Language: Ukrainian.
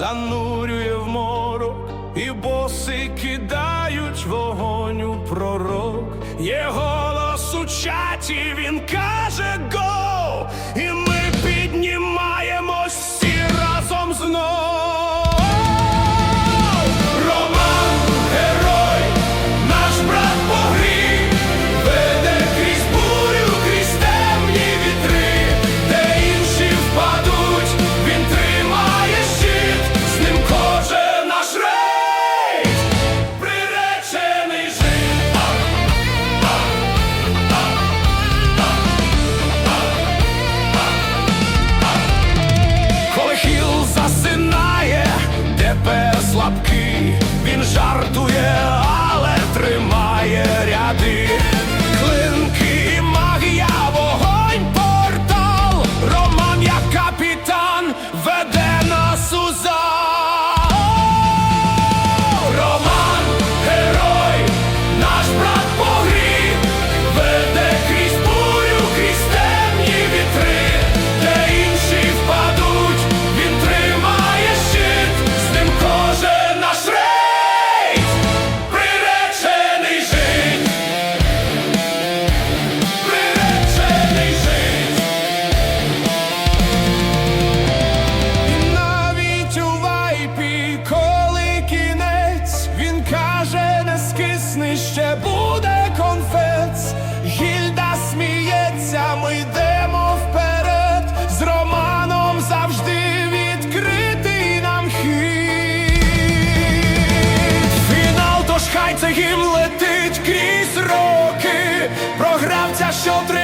занурює в морок, і боси кидають вогоню пророк, є голос у чаті, він каже го. І І коли кінець він каже, не скисни ще буде конфець, гільда сміється, ми йдемо вперед, з романом завжди відкритий нам хід. Фінал, тож хай це гімн летить крізь роки, програвця, що тримає.